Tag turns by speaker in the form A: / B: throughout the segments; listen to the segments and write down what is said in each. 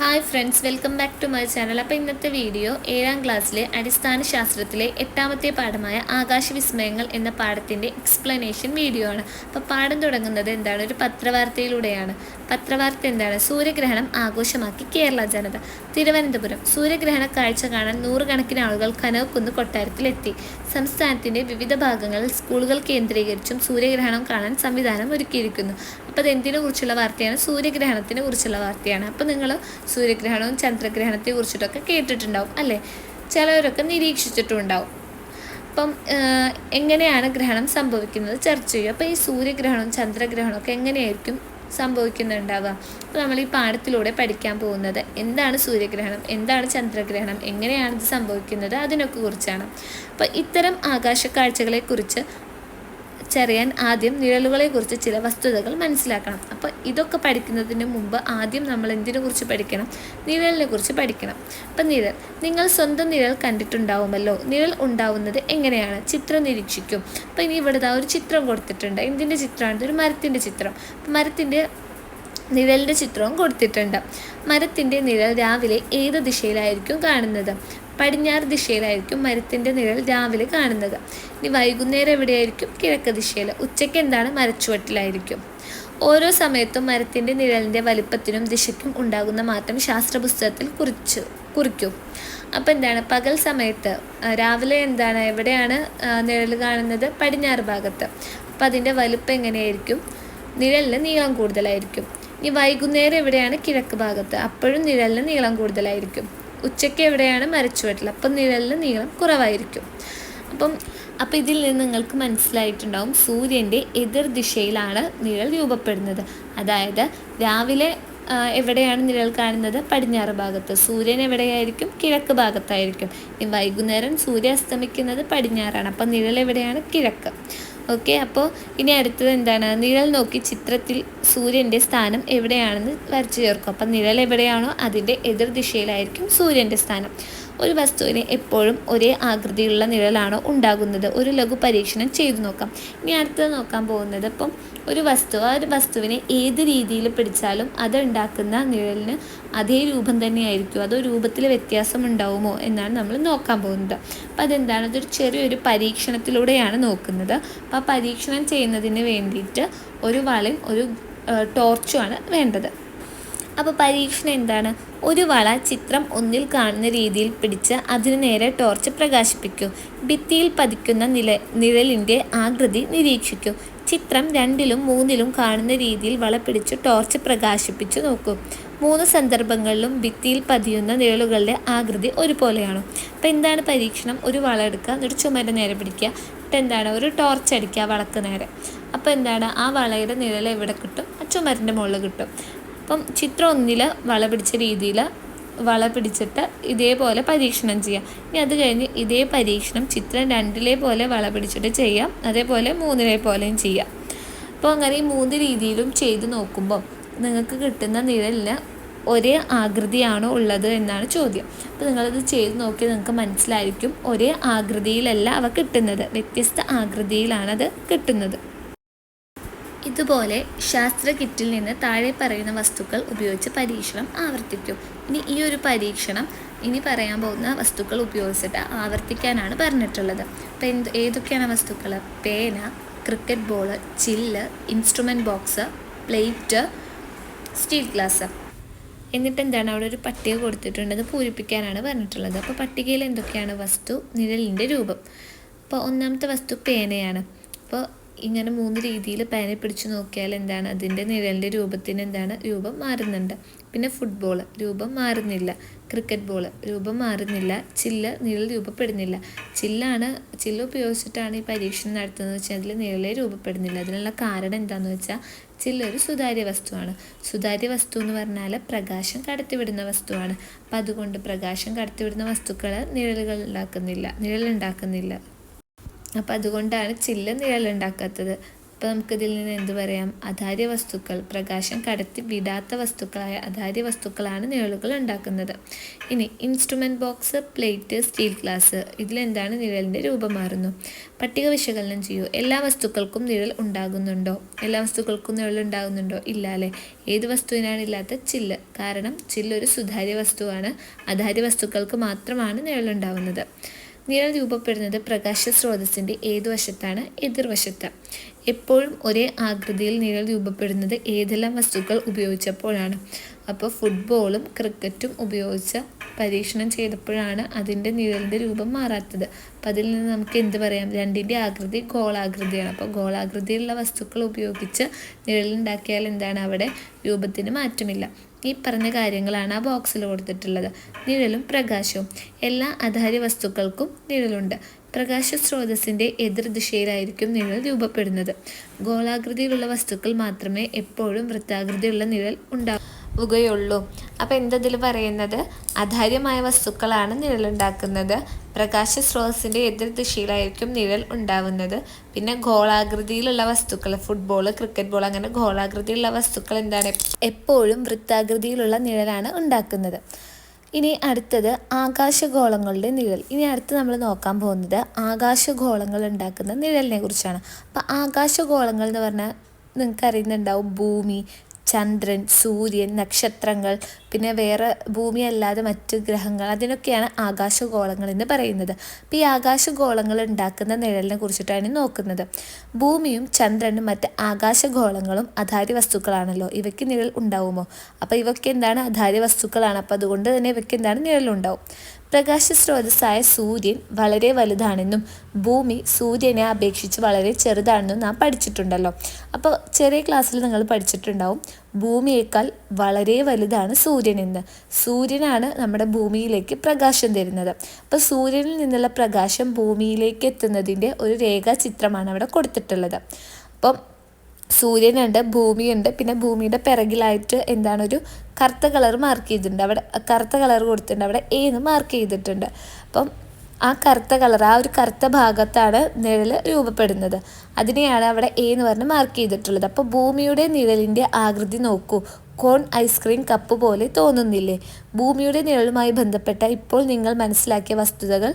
A: Hi friends welcome back to my channel അപ്പോൾ ഇന്നത്തെ video ഏഴാം ക്ലാസ്സിലെ അടിസ്ഥാന ശാസ്ത്രത്തിലെ എട്ടാമത്തെ പാഠമായ ആകാശവിസ്മയങ്ങൾ എന്ന പാഠത്തിന്റെ എക്സ്പ്ലനേഷൻ വീഡിയോ ആണ്. അപ്പോൾ പാഠം തുടങ്ങുന്നത് എന്താണ്? ഒരു പത്രവാർത്തയിലൂടെയാണ്. പത്രവാർത്ത എന്താണ്? സൂര്യഗ്രഹണം ആഘോഷമാക്കി കേരള ജനത. തിരുവനന്തപുരം. സൂര്യഗ്രഹണ കാഴ്ച കാണാൻ നൂറുകണക്കിന് ആളുകൾ കനവക്കുന്ന് കൊട്ടാരത്തിലെത്തി. സംസ്ഥാനത്തിന്റെ വിവിധ ഭാഗങ്ങളിൽ സ്കൂളുകൾ കേന്ദ്രീകരിച്ചും സൂര്യഗ്രഹണം കാണാൻ സംവിധാനം ഒരുക്കിയിരിക്കുന്നു. അപ്പോൾ അതെന്തിനെ കുറിച്ചുള്ള വാർത്തയാണ്? സൂര്യഗ്രഹണത്തിനെ കുറിച്ചുള്ള വാർത്തയാണ്. അപ്പോൾ നിങ്ങൾ സൂര്യഗ്രഹണവും ചന്ദ്രഗ്രഹണത്തെ കുറിച്ചിട്ടൊക്കെ കേട്ടിട്ടുണ്ടാവും അല്ലേ? ചിലവരൊക്കെ നിരീക്ഷിച്ചിട്ടുണ്ടാവും. അപ്പം എങ്ങനെയാണ് ഗ്രഹണം സംഭവിക്കുന്നത്? ചർച്ച ചെയ്യും. അപ്പോൾ ഈ സൂര്യഗ്രഹണവും ചന്ദ്രഗ്രഹണവും ഒക്കെ എങ്ങനെയായിരിക്കും? സംഭവിക്കുന്നുണ്ടാവുക അപ്പോൾ നമ്മൾ ഈ പാഠത്തിലൂടെ പഠിക്കാൻ പോകുന്നത് എന്താണ് സൂര്യഗ്രഹണം എന്താണ് ചന്ദ്രഗ്രഹണം എങ്ങനെയാണ് ഇത് സംഭവിക്കുന്നത് അതിനൊക്കെ കുറിച്ചാണ്. അപ്പോൾ ഇത്തരം ആകാശ കാഴ്ചകളെക്കുറിച്ച് ചെറിയാൻ ആദ്യം നിഴലുകളെക്കുറിച്ച് ചില വസ്തുതകൾ മനസ്സിലാക്കണം. അപ്പോൾ ഇതൊക്കെ പഠിക്കുന്നതിന് മുമ്പ് ആദ്യം നമ്മൾ എന്തിനെ കുറിച്ച് പഠിക്കണം? നിഴലിനെ കുറിച്ച് പഠിക്കണം. അപ്പം നിഴൽ നിങ്ങൾ സ്വന്തം നിഴൽ കണ്ടിട്ടുണ്ടാവുമല്ലോ? നിഴൽ ഉണ്ടാവുന്നത് എങ്ങനെയാണ്? ചിത്രം നിരീക്ഷിക്കും. അപ്പോൾ ഇനി ഇവിടെ ഒരു ചിത്രം കൊടുത്തിട്ടുണ്ട്. എന്തിന്റെ ചിത്രമാണ്? ഒരു മരത്തിന്റെ ചിത്രം. മരത്തിന്റെ നിഴലിന്റെ ചിത്രവും കൊടുത്തിട്ടുണ്ട്. മരത്തിന്റെ നിഴൽ രാവിലെ ഏത് ദിശയിലായിരിക്കും കാണുന്നത്? പടിഞ്ഞാറ് ദിശയിലായിരിക്കും മരത്തിന്റെ നിഴൽ രാവിലെ കാണുന്നത്. ഇനി വൈകുന്നേരം എവിടെയായിരിക്കും കിഴക്ക് ദിശയിൽ ഉച്ചയ്ക്ക് എന്താണ് മരച്ചുവട്ടിലായിരിക്കും? ഓരോ സമയത്തും മരത്തിന്റെ നിഴലിന്റെ വലിപ്പത്തിനും ദിശയ്ക്കും ഉണ്ടാകുന്ന മാറ്റം ശാസ്ത്ര പുസ്തകത്തിൽ കുറിച്ചു കുറിക്കും. അപ്പോൾ എന്താണ്? പകൽ സമയത്ത് രാവിലെ എന്താണ്? എവിടെയാണ് നിഴൽ കാണുന്നത്? പടിഞ്ഞാറ് ഭാഗത്ത്. അപ്പോൾ അതിന്റെ വലുപ്പം എങ്ങനെയായിരിക്കും? നിഴലിന് നീളം കൂടുതലായിരിക്കും. ഇനി വൈകുന്നേരം എവിടെയാണ് കിഴക്ക് ഭാഗത്ത്? അപ്പോഴും നിഴലിന് നീളം കൂടുതലായിരിക്കും. ഉച്ചയ്ക്ക് എവിടെയാണ് മരച്ചുവട്ടിൽ അപ്പം നിഴലിന് നീളം കുറവായിരിക്കും. അപ്പം അപ്പം ഇതിൽ നിന്ന് നിങ്ങൾക്ക് മനസ്സിലായിട്ടുണ്ടാവും സൂര്യന്റെ എതിർ ദിശയിലാണ് നിഴൽ രൂപപ്പെടുന്നത്. അതായത് രാവിലെ എവിടെയാണ് നിഴൽ കാണുന്നത്? പടിഞ്ഞാറ് ഭാഗത്ത്. സൂര്യൻ എവിടെയായിരിക്കും? കിഴക്ക് ഭാഗത്തായിരിക്കും. വൈകുന്നേരം സൂര്യ അസ്തമിക്കുന്നത് പടിഞ്ഞാറാണ്. അപ്പം നിഴൽ എവിടെയാണ്? കിഴക്ക്. ഓക്കെ അപ്പോൾ ഇനി അടുത്തത് എന്താണ്? നിഴൽ നോക്കി ചിത്രത്തിൽ സൂര്യന്റെ സ്ഥാനം എവിടെയാണെന്ന് വരച്ചു ചേർക്കും. അപ്പം നിഴൽ എവിടെയാണോ അതിന്റെ എതിർ ദിശയിലായിരിക്കും സൂര്യന്റെ സ്ഥാനം. ഒരു വസ്തുവിന് എപ്പോഴും ഒരേ ആകൃതിയുള്ള നിഴലാണോ ഉണ്ടാകുന്നത്? ഒരു ലഘു പരീക്ഷണം ചെയ്തു നോക്കാം. ഇനി അടുത്തത് നോക്കാൻ പോകുന്നത് ഇപ്പം ഒരു വസ്തു ആ ഒരു വസ്തുവിനെ ഏത് രീതിയിൽ പിടിച്ചാലും അത് ഉണ്ടാക്കുന്ന നിഴലിന് അതേ രൂപം തന്നെയായിരിക്കും. അതോ രൂപത്തിൽ വ്യത്യാസം ഉണ്ടാവുമോ എന്നാണ് നമ്മൾ നോക്കാൻ പോകുന്നത്. അപ്പോൾ അതെന്താണ്? അതൊരു ചെറിയൊരു പരീക്ഷണത്തിലൂടെയാണ് നോക്കുന്നത്. അപ്പോൾ ആ പരീക്ഷണം ചെയ്യുന്നതിന് വേണ്ടിയിട്ട് ഒരു വളയും ഒരു ടോർച്ചുമാണ് വേണ്ടത്. അപ്പോൾ പരീക്ഷണം എന്താണ്? ഒരു വള ചിത്രം ഒന്നിൽ കാണുന്ന രീതിയിൽ പിടിച്ച് അതിനു നേരെ ടോർച്ച് പ്രകാശിപ്പിക്കൂ. ഭിത്തിയിൽ പതിക്കുന്ന നില നിഴലിന്റെ ആകൃതി നിരീക്ഷിക്കൂ. ചിത്രം രണ്ടിലും മൂന്നിലും കാണുന്ന രീതിയിൽ വളപ്പിടിച്ച് ടോർച്ച് പ്രകാശിപ്പിച്ചു നോക്കും. മൂന്ന് സന്ദർഭങ്ങളിലും ഭിത്തിയിൽ പതിയുന്ന നിഴലുകളുടെ ആകൃതി ഒരുപോലെയാണ്. അപ്പോൾ എന്താണ് പരീക്ഷണം? ഒരു വള എടുക്കുക എന്നിട്ട് ചുമര നേരെ പിടിക്കുക. എന്നിട്ട് എന്താണ്? ഒരു ടോർച്ച് അടിക്കുക വളക്ക് നേരെ. അപ്പോൾ എന്താണ്? ആ വളയുടെ നിഴൽ എവിടെ കിട്ടും? ആ ചുമരിന്റെ മുകളിൽ കിട്ടും. അപ്പം ചിത്രം ഒന്നിൽ വള പിടിച്ച രീതിയിൽ വള പിടിച്ചിട്ട് ഇതേപോലെ പരീക്ഷണം ചെയ്യാം. ഇനി അത് കഴിഞ്ഞ് ഇതേ പരീക്ഷണം ചിത്രം രണ്ടിലെ പോലെ വള പിടിച്ചിട്ട് ചെയ്യാം. അതേപോലെ മൂന്നിലെ പോലെയും ചെയ്യാം. അപ്പോൾ അങ്ങനെ ഈ മൂന്ന് രീതിയിലും ചെയ്ത് നോക്കുമ്പോൾ നിങ്ങൾക്ക് കിട്ടുന്ന നിഴലിന് ഒരേ ആകൃതിയാണോ ഉള്ളത് എന്നാണ് ചോദ്യം. അപ്പോൾ നിങ്ങളത് ചെയ്ത് നോക്കി നിങ്ങൾക്ക് മനസ്സിലായിരിക്കും. ഒരേ ആകൃതിയിലല്ല അവ കിട്ടുന്നത്. വ്യത്യസ്ത ആകൃതിയിലാണത് കിട്ടുന്നത്. ഇതുപോലെ ശാസ്ത്ര കിറ്റിൽ നിന്ന് താഴെ പറയുന്ന വസ്തുക്കൾ ഉപയോഗിച്ച് പരീക്ഷണം ആവർത്തിക്കും. ഇനി ഈ ഒരു പരീക്ഷണം ഇനി പറയാൻ പോകുന്ന വസ്തുക്കൾ ഉപയോഗിച്ചിട്ട് ആവർത്തിക്കാനാണ് പറഞ്ഞിട്ടുള്ളത്. അപ്പം എന്ത് ഏതൊക്കെയാണ് വസ്തുക്കൾ പേന ക്രിക്കറ്റ് ബോൾ ചില്ല് instrument box plate steel glass. എന്നിട്ട് എന്താണ് അവിടെ ഒരു പട്ടിക കൊടുത്തിട്ടുണ്ട് അത് പൂരിപ്പിക്കാനാണ് പറഞ്ഞിട്ടുള്ളത്. അപ്പോൾ പട്ടികയിൽ എന്തൊക്കെയാണ് വസ്തു നിഴലിന്റെ രൂപം? അപ്പോൾ ഒന്നാമത്തെ വസ്തു പേനയാണ്. അപ്പോൾ ഇങ്ങനെ മൂന്ന് രീതിയിൽ പാനെ പിടിച്ചു നോക്കിയാൽ എന്താണ്? അതിന്റെ നിഴലിന്റെ രൂപത്തിന് എന്താണ്? രൂപം മാറുന്നുണ്ട്. പിന്നെ ഫുട്ബോൾ രൂപം മാറുന്നില്ല. ക്രിക്കറ്റ് ബോൾ രൂപം മാറുന്നില്ല. ചില്ല് നിഴൽ രൂപപ്പെടുന്നില്ല. ചില്ലാണ് ചില്ല് ഉപയോഗിച്ചിട്ടാണ് ഈ പരീക്ഷണം നടത്തുന്നത് വെച്ചാൽ അതിൽ നിഴലേ രൂപപ്പെടുന്നില്ല. അതിനുള്ള കാരണം എന്താണെന്ന് വെച്ചാൽ ചില്ല് ഒരു സുതാര്യ വസ്തുവാണ്. സുതാര്യ വസ്തു എന്ന് പറഞ്ഞാൽ പ്രകാശം കടത്തിവിടുന്ന വസ്തുവാണ്. അപ്പം അതുകൊണ്ട് പ്രകാശം കടത്തിവിടുന്ന വസ്തുക്കൾ നിഴലുകൾ ഉണ്ടാക്കുന്നില്ല. നിഴലുണ്ടാക്കുന്നില്ല. അപ്പം അതുകൊണ്ടാണ് ചില്ല നിഴൽ ഉണ്ടാക്കാത്തത്. അപ്പോൾ നമുക്കിതിൽ നിന്ന് എന്ത് പറയാം? അധാര്യ വസ്തുക്കൾ പ്രകാശം കടത്തി വിടാത്ത വസ്തുക്കളായ അധാര്യ വസ്തുക്കളാണ് നിഴലുകൾ ഉണ്ടാക്കുന്നത്. ഇനി instrument box plate steel glass ഇതിലെന്താണ് നിഴലിന്റെ രൂപം മാറുന്നു? പട്ടിക വിശകലനം ചെയ്യൂ. എല്ലാ വസ്തുക്കൾക്കും നിഴൽ ഉണ്ടാകുന്നുണ്ടോ? എല്ലാ വസ്തുക്കൾക്കും നിഴൽ ഉണ്ടാകുന്നുണ്ടോ? ഇല്ല അല്ലേ? ഏത് വസ്തുവിനാണ് ഇല്ലാത്ത? ചില്ല്. കാരണം ചില്ല് ഒരു സുതാര്യ വസ്തുവാണ്. അധാര്യ വസ്തുക്കൾക്ക് മാത്രമാണ് നിഴലുണ്ടാവുന്നത് നിഴൽ രൂപപ്പെടുന്നത് പ്രകാശ സ്രോതസ്സിന്റെ ഏതു വശത്താണ് എതിർവശത്ത്. എപ്പോഴും ഒരേ ആകൃതിയിൽ നിഴൽ രൂപപ്പെടുന്നത് ഏതെല്ലാം വസ്തുക്കൾ ഉപയോഗിച്ചപ്പോഴാണ്. അപ്പോൾ ഫുട്ബോളും ക്രിക്കറ്റും ഉപയോഗിച്ച പരീക്ഷണം ചെയ്തപ്പോഴാണ് അതിന്റെ നിഴലിന്റെ രൂപം മാറാത്തത്. അപ്പം അതിൽ നിന്ന് നമുക്ക് എന്ത് പറയാം? രണ്ടിന്റെ ആകൃതി ഗോളാകൃതിയാണ്. അപ്പോൾ ഗോളാകൃതിയിലുള്ള വസ്തുക്കൾ ഉപയോഗിച്ച് നിഴലുണ്ടാക്കിയാൽ എന്താണ് അവിടെ? രൂപത്തിന് മാറ്റമില്ല. ഈ പറഞ്ഞ കാര്യങ്ങളാണ് ആ ബോക്സിൽ കൊടുത്തിട്ടുള്ളത്. നിഴലും പ്രകാശവും. എല്ലാ അധാര്യ വസ്തുക്കൾക്കും നിഴലുണ്ട്. പ്രകാശ സ്രോതസ്സിന്റെ എതിർദിശയിലായിരിക്കും നിഴൽ രൂപപ്പെടുന്നത്. ഗോളാകൃതിയിലുള്ള വസ്തുക്കൾ മാത്രമേ എപ്പോഴും വൃത്താകൃതിയുള്ള നിഴൽ ഉണ്ടാവുകയുള്ളൂ അപ്പോൾ എന്തതിൽ പറയുന്നത്? അധാര്യമായ വസ്തുക്കളാണ് നിഴലുണ്ടാക്കുന്നത്. പ്രകാശ സ്രോതസ്സിന്റെ എതിർദിശയിലായിരിക്കും നിഴൽ ഉണ്ടാവുന്നത്. പിന്നെ ഗോളാകൃതിയിലുള്ള വസ്തുക്കൾ ഫുട്ബോൾ ക്രിക്കറ്റ് ബോൾ അങ്ങനെ ഗോളാകൃതിയിലുള്ള വസ്തുക്കൾ എന്താണ്? എപ്പോഴും വൃത്താകൃതിയിലുള്ള നിഴലാണ് ഉണ്ടാക്കുന്നത്. ഇനി അടുത്തത് ആകാശഗോളങ്ങളുടെ നിഴൽ. ഇനി അടുത്ത് നമ്മൾ നോക്കാൻ പോകുന്നത് ആകാശഗോളങ്ങൾ ഉണ്ടാക്കുന്ന നിഴലിനെ കുറിച്ചാണ്. അപ്പോൾ ആകാശഗോളങ്ങൾ എന്ന് പറഞ്ഞാൽ നിങ്ങൾക്ക് അറിയുന്നുണ്ടാവും ഭൂമി ചന്ദ്രൻ സൂര്യൻ നക്ഷത്രങ്ങൾ പിന്നെ വേറെ ഭൂമി അല്ലാതെ മറ്റ് ഗ്രഹങ്ങൾ അതിനൊക്കെയാണ് ആകാശഗോളങ്ങൾ എന്ന് പറയുന്നത്. അപ്പോൾ ഈ ആകാശഗോളങ്ങൾ ഉണ്ടാക്കുന്ന നിഴലിനെ കുറിച്ചിട്ടാണ് നോക്കുന്നത്. ഭൂമിയും ചന്ദ്രനും മറ്റ് ആകാശഗോളങ്ങളും അധാരി വസ്തുക്കളാണല്ലോ. ഇവയ്ക്ക് നിഴൽ ഉണ്ടാവുമോ? അപ്പോൾ ഇവയ്ക്ക് എന്താണ് അധാരി വസ്തുക്കളാണ്. അപ്പോൾ അതുകൊണ്ട് തന്നെ ഇവയ്ക്ക് എന്താണ് നിഴലുണ്ടാവും? പ്രകാശ സ്രോതസ്സായ സൂര്യൻ വളരെ വലുതാണെന്നും ഭൂമി സൂര്യനെ അപേക്ഷിച്ച് വളരെ ചെറുതാണെന്നും നാം പഠിച്ചിട്ടുണ്ടല്ലോ. അപ്പോൾ ചെറിയ ക്ലാസ്സിൽ നിങ്ങൾ പഠിച്ചിട്ടുണ്ടാവും ഭൂമിയേക്കാൾ വളരെ വലുതാണ് സൂര്യൻ എന്ന് സൂര്യനാണ് നമ്മുടെ ഭൂമിയിലേക്ക് പ്രകാശം തരുന്നത്. അപ്പോൾ സൂര്യനിൽ നിന്നുള്ള പ്രകാശം ഭൂമിയിലേക്ക് എത്തുന്നതിന്റെ ഒരു രേഖാചിത്രമാണ് അവിടെ കൊടുത്തിട്ടുള്ളത്. അപ്പം സൂര്യനുണ്ട് ഭൂമിയുണ്ട്. പിന്നെ ഭൂമിയുടെ പിറകിലായിട്ട് എന്താണ് ഒരു കറുത്ത കളർ മാർക്ക് ചെയ്തിട്ടുണ്ട്. അവിടെ കറുത്ത കളർ കൊടുത്തിട്ടുണ്ട്. അവിടെ എ എന്ന് മാർക്ക് ചെയ്തിട്ടുണ്ട്. അപ്പം ആ കറുത്ത കളർ ആ ഒരു കറുത്ത ഭാഗത്താണ് നിഴൽ രൂപപ്പെടുന്നത്. അതിനെയാണ് അവിടെ എ എന്ന് പറഞ്ഞ് മാർക്ക് ചെയ്തിട്ടുള്ളത്. അപ്പോൾ ഭൂമിയുടെ നിഴലിന്റെ ആകൃതി നോക്കൂ. കോൺ ഐസ്ക്രീം കപ്പ് പോലെ തോന്നുന്നില്ലേ? ഭൂമിയുടെ നിഴലുമായി ബന്ധപ്പെട്ട ഇപ്പോൾ നിങ്ങൾ മനസ്സിലാക്കിയ വസ്തുതകൾ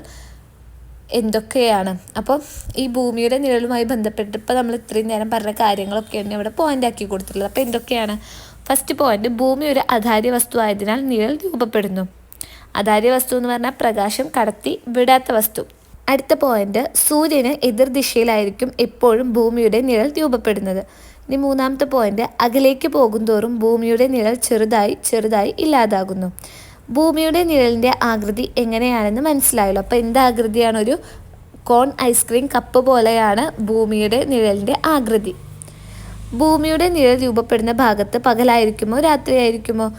A: എന്തൊക്കെയാണ്? അപ്പോൾ ഈ ഭൂമിയുടെ നിഴലുമായി ബന്ധപ്പെട്ട് ഇപ്പോൾ നമ്മൾ ഇത്രയും നേരം പറഞ്ഞ കാര്യങ്ങളൊക്കെയാണ് ഇവിടെ പോയിന്റ് ആക്കി കൊടുത്തിട്ടുള്ളത്. അപ്പോൾ എന്തൊക്കെയാണ്? ഫസ്റ്റ് പോയിന്റ് ഭൂമി ഒരു അധാര്യ വസ്തു ആയതിനാൽ നിഴൽ രൂപപ്പെടുന്നു. അധാര്യ വസ്തു എന്ന് പറഞ്ഞാൽ പ്രകാശം കടത്തി വിടാത്ത വസ്തു. അടുത്ത പോയിന്റ് സൂര്യന് എതിർ ദിശയിലായിരിക്കും എപ്പോഴും ഭൂമിയുടെ നിഴൽ രൂപപ്പെടുന്നത്. ഇനി മൂന്നാമത്തെ പോയിന്റ് അകലേക്ക് പോകുന്തോറും ഭൂമിയുടെ നിഴൽ ചെറുതായി ചെറുതായി ഇല്ലാതാകുന്നു. ഭൂമിയുടെ നിഴലിന്റെ ആകൃതി എങ്ങനെയാണെന്ന് മനസ്സിലായല്ലോ. അപ്പോൾ എന്ത് ആകൃതിയാണ്? ഒരു കോൺ ഐസ്ക്രീം കപ്പ് പോലെയാണ് ഭൂമിയുടെ നിഴലിന്റെ ആകൃതി. ഭൂമിയുടെ നിഴൽ രൂപപ്പെടുന്ന ഭാഗത്ത് പകലായിരിക്കുമോ? രാത്രിയായിരിക്കുമോ?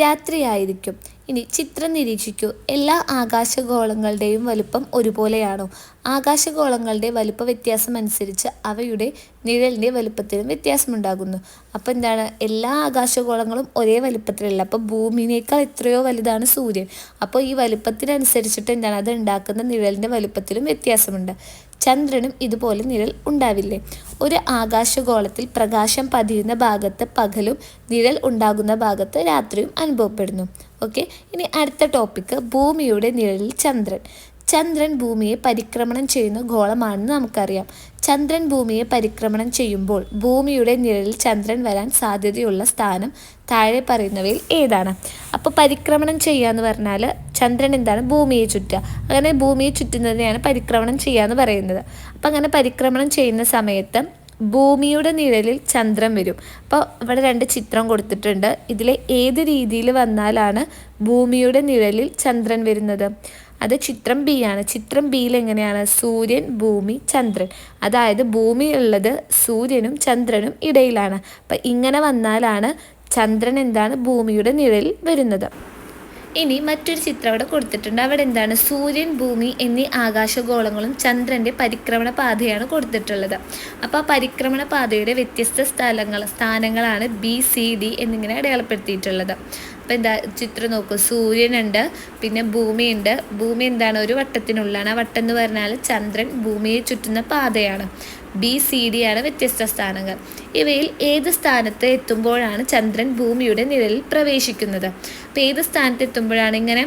A: രാത്രിയായിരിക്കും. ഇനി ചിത്രം നിരീക്ഷിക്കൂ. എല്ലാ ആകാശഗോളങ്ങളുടെയും വലുപ്പം ഒരുപോലെയാണോ? ആകാശഗോളങ്ങളുടെ വലുപ്പ വ്യത്യാസം അനുസരിച്ച് അവയുടെ നിഴലിന്റെ വലുപ്പത്തിലും വ്യത്യാസമുണ്ടാകുന്നു. അപ്പോൾ എന്താണ്? എല്ലാ ആകാശഗോളങ്ങളും ഒരേ വലുപ്പത്തിലല്ല. അപ്പോൾ ഭൂമിയേക്കാൾ എത്രയോ വലുതാണ് സൂര്യൻ. അപ്പോൾ ഈ വലുപ്പത്തിനനുസരിച്ചിട്ട് എന്താണ്? അത് ഉണ്ടാക്കുന്ന നിഴലിന്റെ വലുപ്പത്തിലും വ്യത്യാസമുണ്ട്. ചന്ദ്രനും ഇതുപോലെ നിഴൽ ഉണ്ടാവില്ലേ? ഒരു ആകാശഗോളത്തിൽ പ്രകാശം പതിയുന്ന ഭാഗത്ത് പകലും നിഴൽ ഉണ്ടാകുന്ന ഭാഗത്ത് രാത്രിയും അനുഭവപ്പെടുന്നു. ഓക്കെ ഇനി അടുത്ത ടോപ്പിക്ക് ഭൂമിയുടെ നിഴലിൽ ചന്ദ്രൻ. ചന്ദ്രൻ ഭൂമിയെ പരിക്രമണം ചെയ്യുന്ന ഗോളമാണെന്ന് നമുക്കറിയാം. ചന്ദ്രൻ ഭൂമിയെ പരിക്രമണം ചെയ്യുമ്പോൾ ഭൂമിയുടെ നിഴലിൽ ചന്ദ്രൻ വരാൻ സാധ്യതയുള്ള സ്ഥാനം താഴെ പറയുന്നവയിൽ ഏതാണ്? അപ്പോൾ പരിക്രമണം ചെയ്യുക എന്ന് പറഞ്ഞാൽ ചന്ദ്രൻ എന്താണ്? ഭൂമിയെ ചുറ്റുക. അങ്ങനെ ഭൂമിയെ ചുറ്റുന്നതിനെയാണ് പരിക്രമണം ചെയ്യുക എന്ന് പറയുന്നത്. അപ്പം അങ്ങനെ പരിക്രമണം ചെയ്യുന്ന സമയത്ത് ഭൂമിയുടെ നിഴലിൽ ചന്ദ്രൻ വരും. അപ്പോൾ ഇവിടെ രണ്ട് ചിത്രം കൊടുത്തിട്ടുണ്ട്. ഇതിൽ ഏത് രീതിയിൽ വന്നാലാണ് ഭൂമിയുടെ നിഴലിൽ ചന്ദ്രൻ വരുന്നത്? അത് ചിത്രം ബി ആണ്. ചിത്രം ബിയിൽ എങ്ങനെയാണ്? സൂര്യൻ ഭൂമി ചന്ദ്രൻ. അതായത് ഭൂമി ഉള്ളത് സൂര്യനും ചന്ദ്രനും ഇടയിലാണ്. അപ്പം ഇങ്ങനെ വന്നാലാണ് ചന്ദ്രൻ എന്താണ്? ഭൂമിയുടെ നിഴലിൽ വരുന്നത്. ഇനി മറ്റൊരു ചിത്രം അവിടെ കൊടുത്തിട്ടുണ്ട്. അവിടെ എന്താണ്? സൂര്യൻ ഭൂമി എന്നീ ആകാശഗോളങ്ങളും ചന്ദ്രന്റെ പരിക്രമണ പാതയാണ് കൊടുത്തിട്ടുള്ളത്. അപ്പോൾ ആ പരിക്രമണ പാതയുടെ വ്യത്യസ്ത സ്ഥലങ്ങൾ സ്ഥാനങ്ങളാണ് ബി സി ഡി എന്നിങ്ങനെ അടയാളപ്പെടുത്തിയിട്ടുള്ളത്. അപ്പോൾ എന്താ ചിത്രം നോക്കൂ. സൂര്യനുണ്ട് പിന്നെ ഭൂമിയുണ്ട് ഭൂമി എന്താണ്? ഒരു വട്ടത്തിനുള്ളിലാണ്. ആ വട്ടം എന്ന് പറഞ്ഞാൽ ചന്ദ്രൻ ഭൂമിയെ ചുറ്റുന്ന പാതയാണ്. ബി സി ഡി ആണ് വ്യത്യസ്ത സ്ഥാനങ്ങൾ. ഇവയിൽ ഏത് സ്ഥാനത്ത് എത്തുമ്പോഴാണ് ചന്ദ്രൻ ഭൂമിയുടെ നിഴലിൽ പ്രവേശിക്കുന്നത്? അപ്പോൾ ഏത് സ്ഥാനത്ത് എത്തുമ്പോഴാണ് ഇങ്ങനെ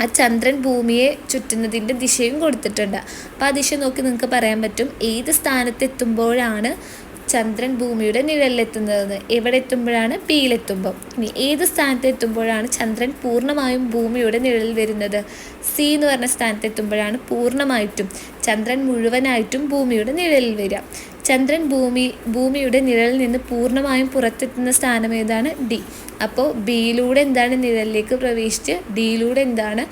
A: ആ ചന്ദ്രൻ ഭൂമിയെ ചുറ്റുന്നതിന്റെ ദിശയും കൊടുത്തിട്ടുണ്ട്? അപ്പോൾ ആ ദിശ നോക്കി നിങ്ങൾക്ക് പറയാൻ പറ്റും. ഏത് സ്ഥാനത്ത് എത്തുമ്പോഴാണ് ചന്ദ്രൻ ഭൂമിയുടെ നിഴലിലെത്തുന്നത് എവിടെ എത്തുമ്പോഴാണ് പിയിലെത്തുമ്പോൾ ഇനി ഏത് സ്ഥാനത്ത് എത്തുമ്പോഴാണ് ചന്ദ്രൻ പൂർണമായും ഭൂമിയുടെ നിഴലിൽ വരുന്നത്? സി എന്ന് പറഞ്ഞ സ്ഥാനത്ത് എത്തുമ്പോഴാണ് പൂർണമായിട്ടും ചന്ദ്രൻ മുഴുവനായിട്ടും ഭൂമിയുടെ നിഴലിൽ വരിക. ചന്ദ്രൻ ഭൂമി ഭൂമിയുടെ നിഴലിൽ നിന്ന് പൂർണമായും പുറത്തെത്തുന്ന സ്ഥാനം ഏതാണ്? ഡി. അപ്പോൾ ബിയിലൂടെ എന്താണ് നിഴലിലേക്ക് പ്രവേശിച്ച് ഡിയിലൂടെ എന്താണ്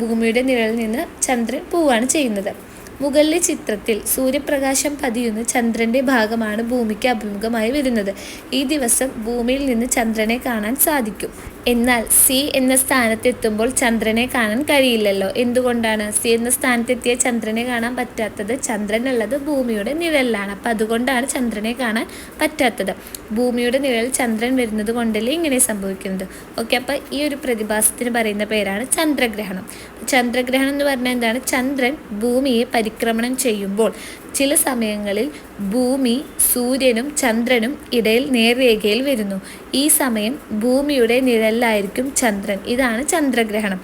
A: ഭൂമിയുടെ നിഴലിൽ നിന്ന് ചന്ദ്രൻ പോവുകയാണ് ചെയ്യുന്നത്. മുകളിലെ ചിത്രത്തിൽ സൂര്യപ്രകാശം പതിയുന്ന ചന്ദ്രന്റെ ഭാഗമാണ് ഭൂമിക്ക് അഭിമുഖമായി വരുന്നത്. ഈ ദിവസം ഭൂമിയിൽ നിന്ന് ചന്ദ്രനെ കാണാൻ സാധിക്കും. എന്നാൽ സി എന്ന സ്ഥാനത്തെത്തുമ്പോൾ ചന്ദ്രനെ കാണാൻ കഴിയില്ലല്ലോ. എന്തുകൊണ്ടാണ് സി എന്ന സ്ഥാനത്തെത്തിയ ചന്ദ്രനെ കാണാൻ പറ്റാത്തത്? ചന്ദ്രൻ ഉള്ളത് ഭൂമിയുടെ നിഴലിലാണ്. അപ്പം അതുകൊണ്ടാണ് ചന്ദ്രനെ കാണാൻ പറ്റാത്തത്. ഭൂമിയുടെ നിഴൽ ചന്ദ്രൻ വരുന്നത് കൊണ്ടല്ലേ ഇങ്ങനെ സംഭവിക്കുന്നത്? ഓക്കെ അപ്പം ഈ ഒരു പ്രതിഭാസത്തിന് പറയുന്ന പേരാണ് ചന്ദ്രഗ്രഹണം. ചന്ദ്രഗ്രഹണം എന്ന് പറഞ്ഞാൽ എന്താണ്? ചന്ദ്രൻ ഭൂമിയെ പരിക്രമണം ചെയ്യുമ്പോൾ ചില സമയങ്ങളിൽ ഭൂമി സൂര്യനും ചന്ദ്രനും ഇടയിൽ നേർരേഖയിൽ വരുന്നു. ഈ സമയം ഭൂമിയുടെ നിഴലിലായിരിക്കും ചന്ദ്രൻ. ഇതാണ് ചന്ദ്രഗ്രഹണം.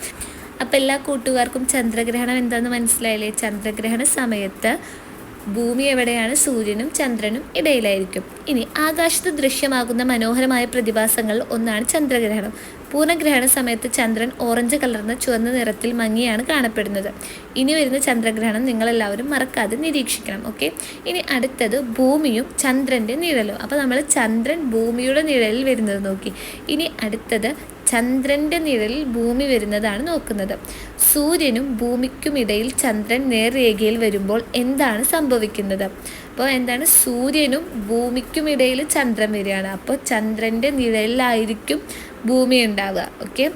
A: അപ്പം എല്ലാ കൂട്ടുകാർക്കും ചന്ദ്രഗ്രഹണം എന്താണെന്ന് മനസ്സിലായില്ലേ? ചന്ദ്രഗ്രഹണ സമയത്ത് ഭൂമി എവിടെയാണ്? സൂര്യനും ചന്ദ്രനും ഇടയിലായിരിക്കും. ഇനി ആകാശത്ത് ദൃശ്യമാകുന്ന മനോഹരമായ പ്രതിഭാസങ്ങൾ ഒന്നാണ് ചന്ദ്രഗ്രഹണം. പൂർണഗ്രഹണ സമയത്ത് ചന്ദ്രൻ ഓറഞ്ച് കലർന്ന ചുവന്ന നിറത്തിൽ മങ്ങിയാണ് കാണപ്പെടുന്നത്. ഇനി വരുന്ന ചന്ദ്രഗ്രഹണം നിങ്ങളെല്ലാവരും മറക്കാതെ നിരീക്ഷിക്കണം ഓക്കെ? ഇനി അടുത്തത് ഭൂമിയും ചന്ദ്രന്റെ നിഴലും. അപ്പോൾ നമ്മൾ ചന്ദ്രൻ ഭൂമിയുടെ നിഴലിൽ വരുന്നത് നോക്കി. ഇനി അടുത്തത് ചന്ദ്രന്റെ നിഴലിൽ ഭൂമി വരുന്നതാണ് നോക്കുന്നത്. സൂര്യനും ഭൂമിക്കുമിടയിൽ ചന്ദ്രൻ നേർരേഖയിൽ വരുമ്പോൾ എന്താണ് സംഭവിക്കുന്നത്? അപ്പോൾ എന്താണ്? സൂര്യനും ഭൂമിക്കുമിടയിൽ ചന്ദ്രൻ വരികയാണ്. അപ്പോൾ ചന്ദ്രന്റെ നിഴലിലായിരിക്കും ഭൂമി ഉണ്ടാവുക. ഓക്കെ?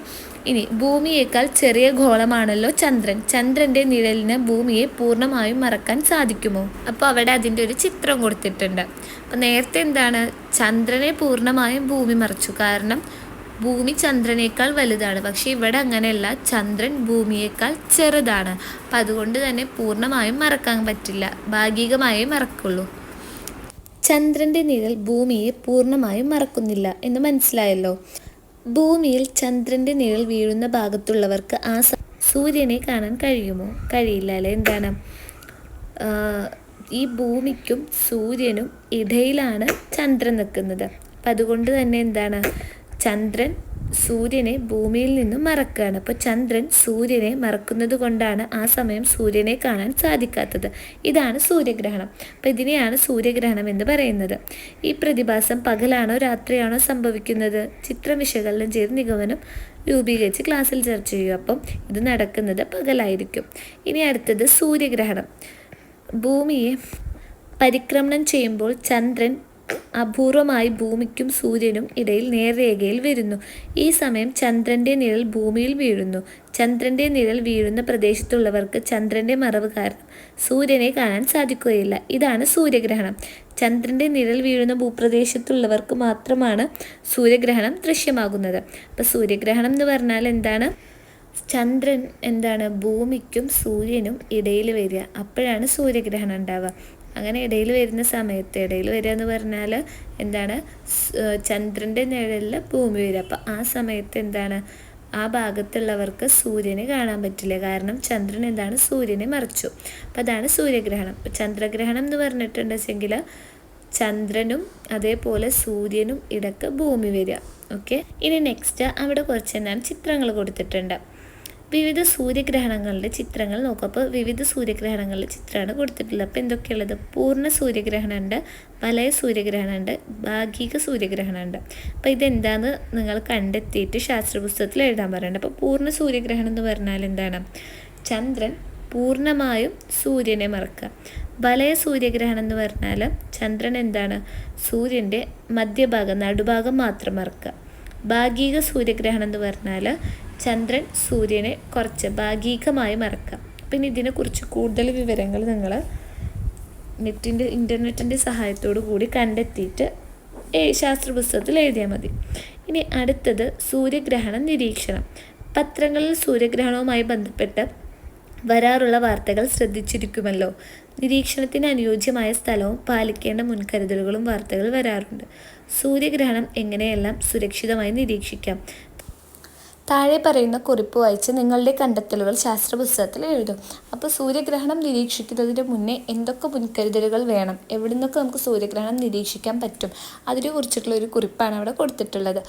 A: ഇനി ഭൂമിയേക്കാൾ ചെറിയ ഗോളമാണല്ലോ ചന്ദ്രൻ. ചന്ദ്രന്റെ നിഴലിന് ഭൂമിയെ പൂർണമായും മറക്കാൻ സാധിക്കുമോ? അപ്പോൾ അവിടെ അതിന്റെ ഒരു ചിത്രം കൊടുത്തിട്ടുണ്ട്. അപ്പോൾ നേരത്തെ എന്താണ്? ചന്ദ്രനെ പൂർണമായും ഭൂമി മറച്ചു. കാരണം ഭൂമി ചന്ദ്രനേക്കാൾ വലുതാണ്. പക്ഷേ ഇവിടെ അങ്ങനെയല്ല. ചന്ദ്രൻ ഭൂമിയേക്കാൾ ചെറുതാണ്. അപ്പം അതുകൊണ്ട് തന്നെ പൂർണമായും മറക്കാൻ പറ്റില്ല. ഭാഗികമായേ മറക്കുള്ളൂ. ചന്ദ്രന്റെ നിഴൽ ഭൂമിയെ പൂർണമായും മറക്കുന്നില്ല എന്ന് മനസ്സിലായല്ലോ. ഭൂമിയിൽ ചന്ദ്രന്റെ നിഴൽ വീഴുന്ന ഭാഗത്തുള്ളവർക്ക് ആ സൂര്യനെ കാണാൻ കഴിയുമോ? കഴിയില്ല അല്ലേ? എന്താണ്? ഈ ഭൂമിക്കും സൂര്യനും ഇടയിലാണ് ചന്ദ്രൻ നിൽക്കുന്നത്. അപ്പം അതുകൊണ്ട് തന്നെ എന്താണ്? ചന്ദ്രൻ സൂര്യനെ ഭൂമിയിൽ നിന്നും മറക്കുകയാണ്. അപ്പോൾ ചന്ദ്രൻ സൂര്യനെ മറക്കുന്നത് കൊണ്ടാണ് ആ സമയം സൂര്യനെ കാണാൻ സാധിക്കാത്തത്. ഇതാണ് സൂര്യഗ്രഹണം. അപ്പോൾ ഇതിനെയാണ് സൂര്യഗ്രഹണം എന്ന് പറയുന്നത്. ഈ പ്രതിഭാസം പകലാണോ രാത്രിയാണോ സംഭവിക്കുന്നത്? ചിത്രം വിശകലനം ചെയ്ത് നിഗമനം രൂപീകരിച്ച് ക്ലാസ്സിൽ ചർച്ച ചെയ്യും അപ്പം ഇത് നടക്കുന്നത് പകലായിരിക്കും. ഇനി അടുത്തത് സൂര്യഗ്രഹണം. ഭൂമിയെ പരിക്രമണം ചെയ്യുമ്പോൾ ചന്ദ്രൻ അപൂർവമായി ഭൂമിക്കും സൂര്യനും ഇടയിൽ നേർരേഖയിൽ വരുന്നു. ഈ സമയം ചന്ദ്രന്റെ നിഴൽ ഭൂമിയിൽ വീഴുന്നു. ചന്ദ്രന്റെ നിഴൽ വീഴുന്ന പ്രദേശത്തുള്ളവർക്ക് ചന്ദ്രന്റെ മറവ് കാരണം സൂര്യനെ കാണാൻ സാധിക്കുകയില്ല. ഇതാണ് സൂര്യഗ്രഹണം. ചന്ദ്രന്റെ നിഴൽ വീഴുന്ന ഭൂപ്രദേശത്തുള്ളവർക്ക് മാത്രമാണ് സൂര്യഗ്രഹണം ദൃശ്യമാകുന്നത്. അപ്പോൾ സൂര്യഗ്രഹണം എന്ന് പറഞ്ഞാൽ എന്താണ്? ചന്ദ്രൻ എന്താണ്? ഭൂമിക്കും സൂര്യനും ഇടയിൽ വരിക. അപ്പോഴാണ് സൂര്യഗ്രഹണം ഉണ്ടാവുക. അങ്ങനെ ഇടയിൽ വരുന്ന സമയത്ത് ഇടയിൽ വരിക എന്ന് പറഞ്ഞാൽ എന്താണ്? ചന്ദ്രന്റെ നിഴലിൽ ഭൂമി വരിക. അപ്പം ആ സമയത്ത് എന്താണ്? ആ ഭാഗത്തുള്ളവർക്ക് സൂര്യനെ കാണാൻ പറ്റില്ല. കാരണം ചന്ദ്രൻ എന്താണ്? സൂര്യനെ മറിച്ചു. അപ്പം അതാണ് സൂര്യഗ്രഹണം. ചന്ദ്രഗ്രഹണം എന്ന് പറഞ്ഞിട്ടുണ്ടെങ്കിൽ ചന്ദ്രനും അതേപോലെ സൂര്യനും ഇടയ്ക്ക് ഭൂമി വരിക. ഓക്കെ? ഇനി നെക്സ്റ്റ് അവിടെ കുറച്ച് എന്താണ്? ചിത്രങ്ങൾ കൊടുത്തിട്ടുണ്ട്. വിവിധ സൂര്യഗ്രഹണങ്ങളുടെ ചിത്രങ്ങൾ നോക്കും. അപ്പോൾ വിവിധ സൂര്യഗ്രഹണങ്ങളുടെ ചിത്രമാണ് കൊടുത്തിട്ടുള്ളത്. അപ്പോൾ എന്തൊക്കെയുള്ളത്? പൂർണ സൂര്യഗ്രഹണമുണ്ട് വലയ സൂര്യഗ്രഹണമുണ്ട് ഭാഗിക സൂര്യഗ്രഹണമുണ്ട്. അപ്പോൾ ഇതെന്താന്ന് നിങ്ങൾ കണ്ടെത്തിയിട്ട് ശാസ്ത്രപുസ്തകത്തിൽ എഴുതാൻ പറയുന്നുണ്ട് അപ്പോൾ പൂർണ സൂര്യഗ്രഹണം എന്ന് പറഞ്ഞാൽ എന്താണ്? ചന്ദ്രൻ പൂർണമായും സൂര്യനെ മറക്കുക. വലയ സൂര്യഗ്രഹണം എന്ന് പറഞ്ഞാൽ ചന്ദ്രൻ എന്താണ്? സൂര്യന്റെ മധ്യഭാഗം നടുഭാഗം മാത്രം മറക്കുക. ഭാഗിക സൂര്യഗ്രഹണം എന്ന് പറഞ്ഞാൽ ചന്ദ്രൻ സൂര്യനെ കുറച്ച് ഭാഗികമായി മറക്കാം. പിന്നെ ഇതിനെക്കുറിച്ച് കൂടുതൽ വിവരങ്ങൾ നിങ്ങൾ നെറ്റിന്റെ ഇന്റർനെറ്റിന്റെ സഹായത്തോടു കൂടി കണ്ടെത്തിയിട്ട് ശാസ്ത്ര പുസ്തകത്തിൽ എഴുതിയാൽ മതി. ഇനി അടുത്തത് സൂര്യഗ്രഹണ നിരീക്ഷണം. പത്രങ്ങളിൽ സൂര്യഗ്രഹണവുമായി ബന്ധപ്പെട്ട് വരാറുള്ള വാർത്തകൾ ശ്രദ്ധിച്ചിരിക്കുമല്ലോ. നിരീക്ഷണത്തിന് അനുയോജ്യമായ സ്ഥലവും പാലിക്കേണ്ട മുൻകരുതലുകളും വാർത്തകൾ വരാറുണ്ട്. സൂര്യഗ്രഹണം എങ്ങനെയെല്ലാം സുരക്ഷിതമായി നിരീക്ഷിക്കാം? താഴെ പറയുന്ന കുറിപ്പ് വായിച്ച് നിങ്ങളുടെ കണ്ടെത്തലുകൾ ശാസ്ത്ര പുസ്തകത്തിൽ എഴുതും. അപ്പോൾ സൂര്യഗ്രഹണം നിരീക്ഷിക്കുന്നതിന് മുന്നേ എന്തൊക്കെ മുൻകരുതലുകൾ വേണം? എവിടെ നിന്നൊക്കെ നമുക്ക് സൂര്യഗ്രഹണം നിരീക്ഷിക്കാൻ പറ്റും? അതിനെ കുറിച്ചിട്ടുള്ള ഒരു കുറിപ്പാണ് അവിടെ കൊടുത്തിട്ടുള്ളത്.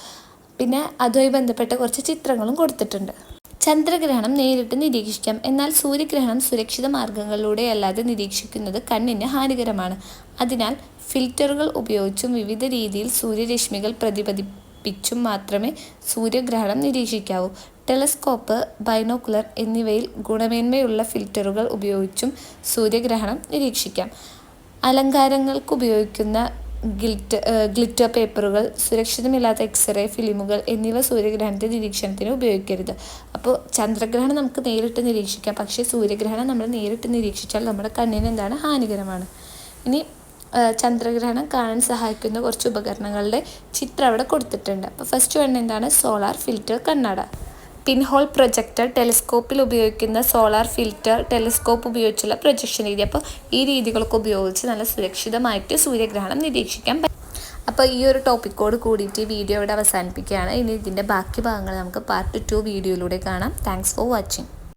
A: പിന്നെ അതുമായി ബന്ധപ്പെട്ട കുറച്ച് ചിത്രങ്ങളും കൊടുത്തിട്ടുണ്ട്. ചന്ദ്രഗ്രഹണം നേരിട്ട് നിരീക്ഷിക്കാം. എന്നാൽ സൂര്യഗ്രഹണം സുരക്ഷിത മാർഗങ്ങളിലൂടെ അല്ലാതെ നിരീക്ഷിക്കുന്നത് കണ്ണിന് ഹാനികരമാണ്. അതിനാൽ ഫിൽറ്ററുകൾ ഉപയോഗിച്ചും വിവിധ രീതിയിൽ സൂര്യരശ്മികൾ പ്രതിപതിപ്പിച്ചും മാത്രമേ സൂര്യഗ്രഹണം നിരീക്ഷിക്കാവൂ. ടെലസ്കോപ്പ് ബൈനോക്കുലർ എന്നിവയിൽ ഗുണമേന്മയുള്ള ഫിൽറ്ററുകൾ ഉപയോഗിച്ചും സൂര്യഗ്രഹണം നിരീക്ഷിക്കാം. അലങ്കാരങ്ങൾക്ക് ഉപയോഗിക്കുന്ന ഗിൽറ്റ് ഗ്ലിറ്റർ പേപ്പറുകൾ സുരക്ഷിതമില്ലാത്ത എക്സ്റേ ഫിലിമുകൾ എന്നിവ സൂര്യഗ്രഹണത്തെ നിരീക്ഷണത്തിന് ഉപയോഗിക്കരുത്. അപ്പോൾ ചന്ദ്രഗ്രഹണം നമുക്ക് നേരിട്ട് നിരീക്ഷിക്കാം. പക്ഷേ സൂര്യഗ്രഹണം നമ്മൾ നേരിട്ട് നിരീക്ഷിച്ചാൽ നമ്മുടെ കണ്ണിന് എന്താണ്? ഹാനികരമാണ്. ഇനി ചന്ദ്രഗ്രഹണം കാണാൻ സഹായിക്കുന്ന കുറച്ച് ഉപകരണങ്ങളുടെ ചിത്രം അവിടെ കൊടുത്തിട്ടുണ്ട്. അപ്പോൾ ഫസ്റ്റ് വൺ എന്താണ്? സോളാർ ഫിൽറ്റർ കണ്ണട. പിൻഹോൾ പ്രൊജക്ടർ ടെലിസ്കോപ്പിൽ ഉപയോഗിക്കുന്ന സോളാർ ഫിൽറ്റർ ടെലിസ്കോപ്പ് ഉപയോഗിച്ചുള്ള പ്രൊജക്ഷൻ രീതി. അപ്പോൾ ഈ രീതികളൊക്കെ ഉപയോഗിച്ച് നല്ല സുരക്ഷിതമായിട്ട് സൂര്യഗ്രഹണം നിരീക്ഷിക്കാൻ പറ്റും അപ്പോൾ ഈ ഒരു ടോപ്പിക്കോട് കൂടിയിട്ട് വീഡിയോ ഇവിടെ അവസാനിപ്പിക്കുകയാണ്. ഇനി ഇതിന്റെ ബാക്കി ഭാഗങ്ങൾ നമുക്ക് പാർട്ട് ടു വീഡിയോയിലൂടെ കാണാം. Thanks for watching